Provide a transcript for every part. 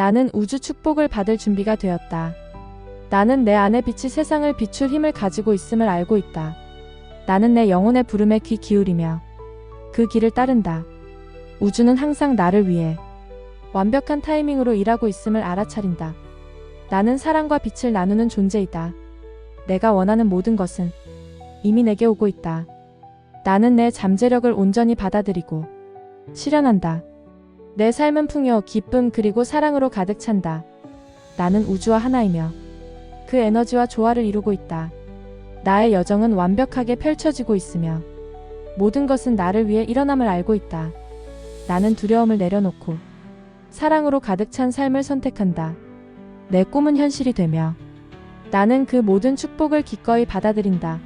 나는 우주 축복을 받을 준비가 되었다. 나는 내 안에 빛이 세상을 비출 힘을 가지고 있음을 알고 있다. 나는 내 영혼의 부름에 귀 기울이며 그 길을 따른다. 우주는 항상 나를 위해 완벽한 타이밍으로 일하고 있음을 알아차린다. 나는 사랑과 빛을 나누는 존재이다. 내가 원하는 모든 것은 이미 내게 오고 있다. 나는 내 잠재력을 온전히 받아들이고 실현한다. 내 삶은 풍요, 기쁨 그리고 사랑으로 가득 찬다. 나는 우주와 하나이며 그 에너지와 조화를 이루고 있다. 나의 여정은 완벽하게 펼쳐지고 있으며 모든 것은 나를 위해 일어남을 알고 있다. 나는 두려움을 내려놓고 사랑으로 가득 찬 삶을 선택한다. 내 꿈은 현실이 되며 나는 그 모든 축복을 기꺼이 받아들인다.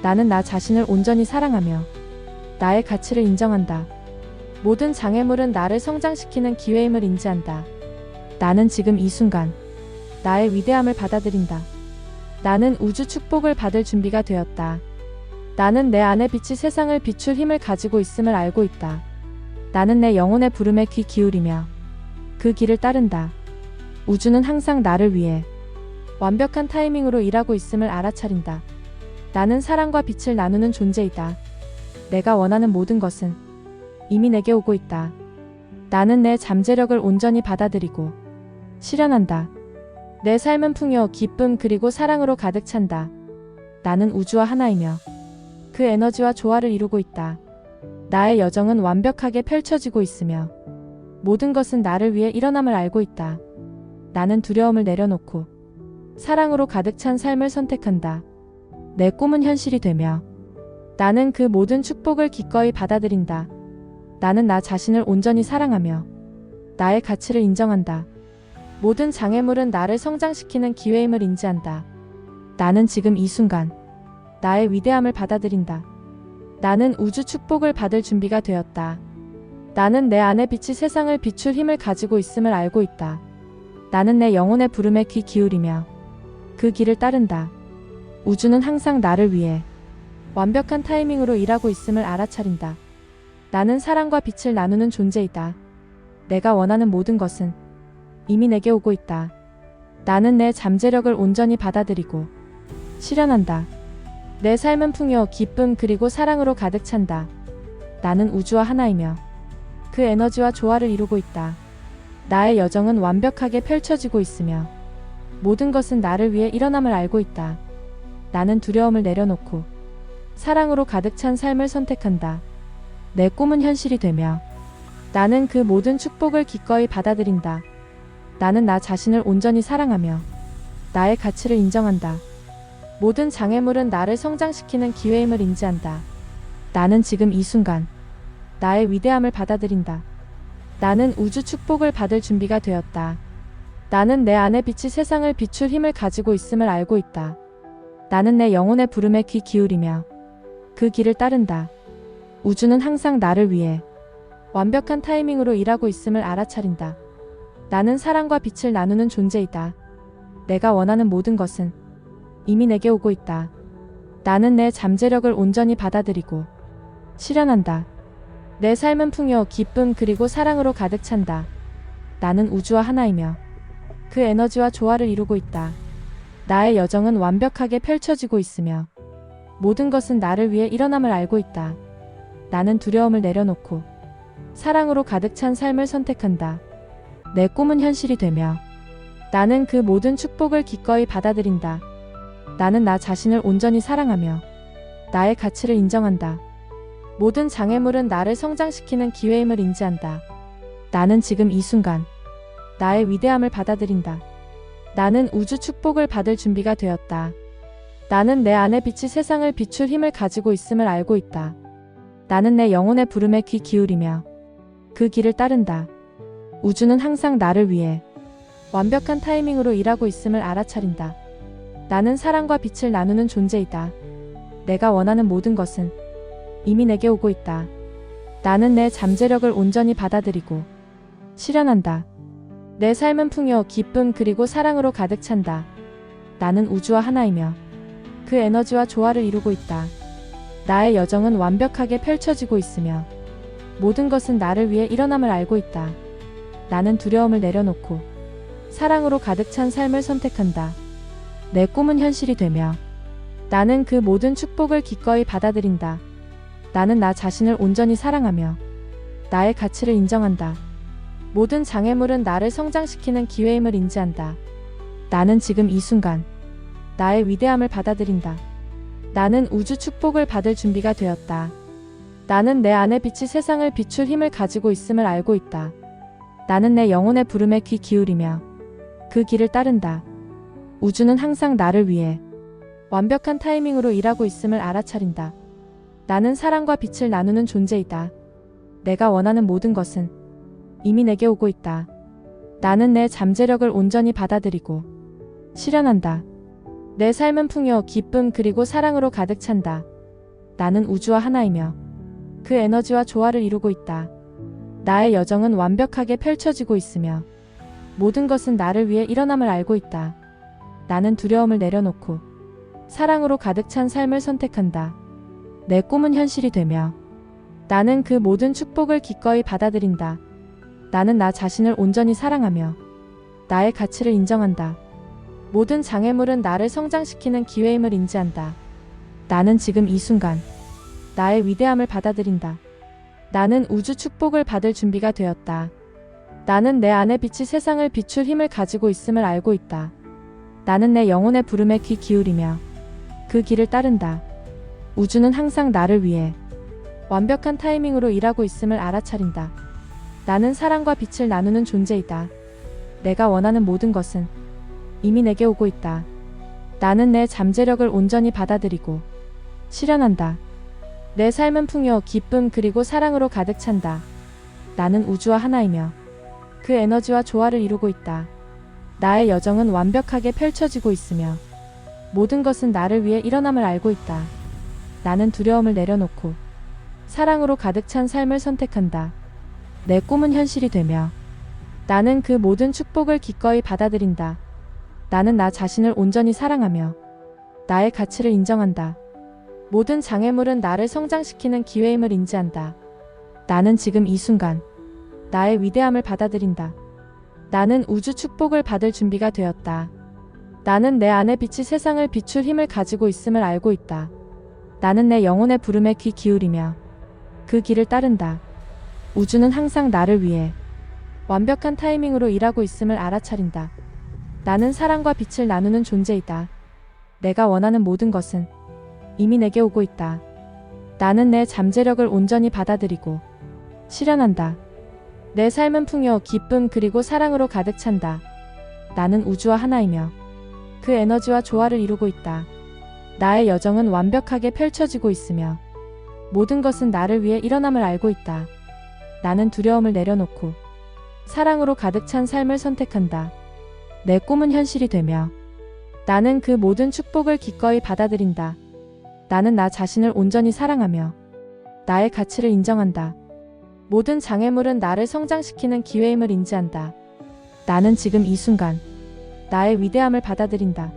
나는 나 자신을 온전히 사랑하며 나의 가치를 인정한다. 모든 장애물은 나를 성장시키는 기회임을 인지한다. 나는 지금 이 순간 나의 위대함을 받아들인다. 나는 우주 축복을 받을 준비가 되었다. 나는 내 안에 빛이 세상을 비출 힘을 가지고 있음을 알고 있다. 나는 내 영혼의 부름에 귀 기울이며 그 길을 따른다. 우주는 항상 나를 위해 완벽한 타이밍으로 일하고 있음을 알아차린다. 나는 사랑과 빛을 나누는 존재이다. 내가 원하는 모든 것은 이미 내게 오고 있다. 나는 내 잠재력을 온전히 받아들이고 실현한다. 내 삶은 풍요, 기쁨 그리고 사랑으로 가득 찬다. 나는 우주와 하나이며 그 에너지와 조화를 이루고 있다. 나의 여정은 완벽하게 펼쳐지고 있으며 모든 것은 나를 위해 일어남을 알고 있다. 나는 두려움을 내려놓고 사랑으로 가득 찬 삶을 선택한다. 내 꿈은 현실이 되며 나는 그 모든 축복을 기꺼이 받아들인다. 나는 나 자신을 온전히 사랑하며 나의 가치를 인정한다. 모든 장애물은 나를 성장시키는 기회임을 인지한다. 나는 지금 이 순간 나의 위대함을 받아들인다. 나는 우주 축복을 받을 준비가 되었다. 나는 내 안에 빛이 세상을 비출 힘을 가지고 있음을 알고 있다. 나는 내 영혼의 부름에 귀 기울이며 그 길을 따른다. 우주는 항상 나를 위해 완벽한 타이밍으로 일하고 있음을 알아차린다. 나는 사랑과 빛을 나누는 존재이다. 내가 원하는 모든 것은 이미 내게 오고 있다. 나는 내 잠재력을 온전히 받아들이고 실현한다. 내 삶은 풍요, 기쁨 그리고 사랑으로 가득 찬다. 나는 우주와 하나이며 그 에너지와 조화를 이루고 있다. 나의 여정은 완벽하게 펼쳐지고 있으며 모든 것은 나를 위해 일어남을 알고 있다. 나는 두려움을 내려놓고 사랑으로 가득 찬 삶을 선택한다. 내 꿈은 현실이 되며 나는 그 모든 축복을 기꺼이 받아들인다. 나는 나 자신을 온전히 사랑하며 나의 가치를 인정한다. 모든 장애물은 나를 성장시키는 기회임을 인지한다. 나는 지금 이 순간 나의 위대함을 받아들인다. 나는 우주 축복을 받을 준비가 되었다. 나는 내 안에 빛이 세상을 비출 힘을 가지고 있음을 알고 있다. 나는 내 영혼의 부름에 귀 기울이며 그 길을 따른다. 우주는 항상 나를 위해 완벽한 타이밍으로 일하고 있음을 알아차린다. 나는 사랑과 빛을 나누는 존재이다. 내가 원하는 모든 것은 이미 내게 오고 있다. 나는 내 잠재력을 온전히 받아들이고 실현한다. 내 삶은 풍요, 기쁨 그리고 사랑으로 가득 찬다. 나는 우주와 하나이며 그 에너지와 조화를 이루고 있다. 나의 여정은 완벽하게 펼쳐지고 있으며 모든 것은 나를 위해 일어남을 알고 있다. 나는 두려움을 내려놓고 사랑으로 가득 찬 삶을 선택한다. 내 꿈은 현실이 되며 나는 그 모든 축복을 기꺼이 받아들인다. 나는 나 자신을 온전히 사랑하며 나의 가치를 인정한다. 모든 장애물은 나를 성장시키는 기회임을 인지한다. 나는 지금 이 순간 나의 위대함을 받아들인다. 나는 우주 축복을 받을 준비가 되었다. 나는 내 안에 빛이 세상을 비출 힘을 가지고 있음을 알고 있다. 나는 내 영혼의 부름에 귀 기울이며 그 길을 따른다. 우주는 항상 나를 위해 완벽한 타이밍으로 일하고 있음을 알아차린다. 나는 사랑과 빛을 나누는 존재이다. 내가 원하는 모든 것은 이미 내게 오고 있다. 나는 내 잠재력을 온전히 받아들이고 실현한다. 내 삶은 풍요, 기쁨 그리고 사랑으로 가득 찬다. 나는 우주와 하나이며 그 에너지와 조화를 이루고 있다. 나의 여정은 완벽하게 펼쳐지고 있으며 모든 것은 나를 위해 일어남을 알고 있다. 나는 두려움을 내려놓고 사랑으로 가득 찬 삶을 선택한다. 내 꿈은 현실이 되며 나는 그 모든 축복을 기꺼이 받아들인다. 나는 나 자신을 온전히 사랑하며 나의 가치를 인정한다. 모든 장애물은 나를 성장시키는 기회임을 인지한다. 나는 지금 이 순간 나의 위대함을 받아들인다. 나는 우주 축복을 받을 준비가 되었다. 나는 내 안의 빛이 세상을 비출 힘을 가지고 있음을 알고 있다. 나는 내 영혼의 부름에 귀 기울이며 그 길을 따른다. 우주는 항상 나를 위해 완벽한 타이밍으로 일하고 있음을 알아차린다. 나는 사랑과 빛을 나누는 존재이다. 내가 원하는 모든 것은 이미 내게 오고 있다. 나는 내 잠재력을 온전히 받아들이고 실현한다. 내 삶은 풍요, 기쁨 그리고 사랑으로 가득 찬다. 나는 우주와 하나이며 그 에너지와 조화를 이루고 있다. 나의 여정은 완벽하게 펼쳐지고 있으며 모든 것은 나를 위해 일어남을 알고 있다. 나는 두려움을 내려놓고 사랑으로 가득 찬 삶을 선택한다. 내 꿈은 현실이 되며 나는 그 모든 축복을 기꺼이 받아들인다. 나는 나 자신을 온전히 사랑하며 나의 가치를 인정한다. 모든 장애물은 나를 성장시키는 기회임을 인지한다. 나는 지금 이 순간 나의 위대함을 받아들인다. 나는 우주 축복을 받을 준비가 되었다. 나는 내 안의 빛이 세상을 비출 힘을 가지고 있음을 알고 있다. 나는 내 영혼의 부름에 귀 기울이며 그 길을 따른다. 우주는 항상 나를 위해 완벽한 타이밍으로 일하고 있음을 알아차린다. 나는 사랑과 빛을 나누는 존재이다. 내가 원하는 모든 것은 이미 내게 오고 있다. 나는 내 잠재력을 온전히 받아들이고 실현한다. 내 삶은 풍요, 기쁨 그리고 사랑으로 가득 찬다. 나는 우주와 하나이며 그 에너지와 조화를 이루고 있다. 나의 여정은 완벽하게 펼쳐지고 있으며 모든 것은 나를 위해 일어남을 알고 있다. 나는 두려움을 내려놓고 사랑으로 가득 찬 삶을 선택한다. 내 꿈은 현실이 되며 나는 그 모든 축복을 기꺼이 받아들인다. 나는 나 자신을 온전히 사랑하며 나의 가치를 인정한다. 모든 장애물은 나를 성장시키는 기회임을 인지한다. 나는 지금 이 순간 나의 위대함을 받아들인다. 나는 우주 축복을 받을 준비가 되었다. 나는 내 안의 빛이 세상을 비출 힘을 가지고 있음을 알고 있다. 나는 내 영혼의 부름에 귀 기울이며 그 길을 따른다. 우주는 항상 나를 위해 완벽한 타이밍으로 일하고 있음을 알아차린다. 나는 사랑과 빛을 나누는 존재이다. 내가 원하는 모든 것은 이미 내게 오고 있다. 나는 내 잠재력을 온전히 받아들이고 실현한다. 내 삶은 풍요, 기쁨 그리고 사랑으로 가득 찬다. 나는 우주와 하나이며 그 에너지와 조화를 이루고 있다. 나의 여정은 완벽하게 펼쳐지고 있으며 모든 것은 나를 위해 일어남을 알고 있다. 나는 두려움을 내려놓고 사랑으로 가득 찬 삶을 선택한다. 내 꿈은 현실이 되며 나는 그 모든 축복을 기꺼이 받아들인다. 나는 나 자신을 온전히 사랑하며 나의 가치를 인정한다. 모든 장애물은 나를 성장시키는 기회임을 인지한다. 나는 지금 이 순간 나의 위대함을 받아들인다.